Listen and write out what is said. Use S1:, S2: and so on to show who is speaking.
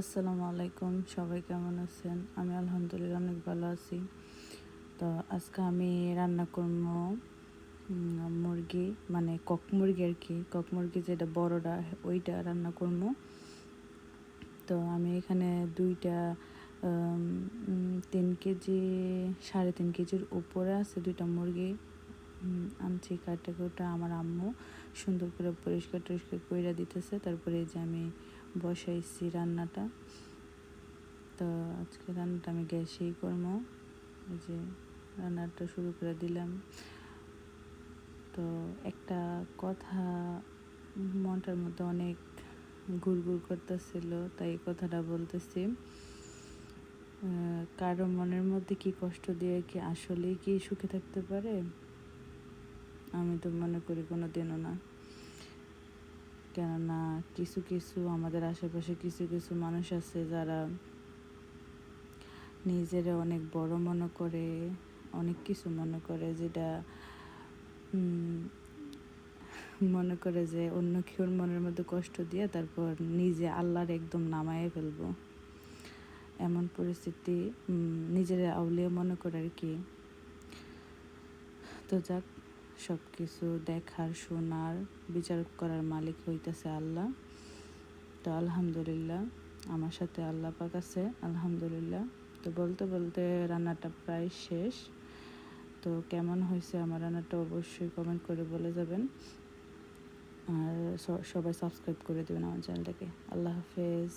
S1: আসসালামু আলাইকুম, সবাই কেমন আছেন? আমি আলহামদুলিল্লাহ অনেক ভালো আছি। তো আজকে আমি রান্না করব মুরগি মানে কক মুরগি আর কি। কক মুরগি যেটা বড়টা, ওইটা রান্না করব। তো আমি এখানে দুইটা তিন কেজি, সাড়ে তিন কেজির উপরে আছে দুইটা মুরগি। আনছি কাটা কুটা আমার আম্মু সুন্দর করে পরিষ্কার টরিষ্কার কইরা দিতেছে। তারপরে যে আমি বসাইছি রান্নাটা। তো আজকে রান্নাটা আমি গ্যাসেই করব। এই যে রান্নাটা শুরু করে দিলাম। তো একটা কথা মনটার মধ্যে অনেক ঘুরঘুর করতেছিল, তাই কথাটা বলতেছি। কারও মনের মধ্যে কি কষ্ট দিয়ে কি আসলেই কি সুখে থাকতে পারে? আমি তো মনে করি কোনো দিনও না। কেননা কিছু কিছু আমাদের আশেপাশে কিছু কিছু মানুষ আছে যারা নিজেরা অনেক বড় মনে করে, অনেক কিছু মনে করে যেটা মনে করে যে অন্য কেউর মনের মধ্যে কষ্ট দিয়ে তারপর নিজে আল্লাহর একদম নামায়ে ফেলব। এমন পরিস্থিতি নিজেরা আউলিয়া মনে করে আর কি। তো যাক সব কিছু দেখার, শোনার, বিচার করার মালিক হইতেছে আল্লাহ। তো আলহামদুলিল্লাহ, আমার সাথে আল্লাহ পাক আছে, আলহামদুলিল্লাহ। তো বলতে বলতে রান্নাটা প্রায় শেষ। তো কেমন হয়েছে আমার রান্নাটা অবশ্যই কমেন্ট করে বলে যাবেন। আর সবাই সাবস্ক্রাইব করে দেবেন আমার চ্যানেলটাকে আল্লাহ হাফেজ।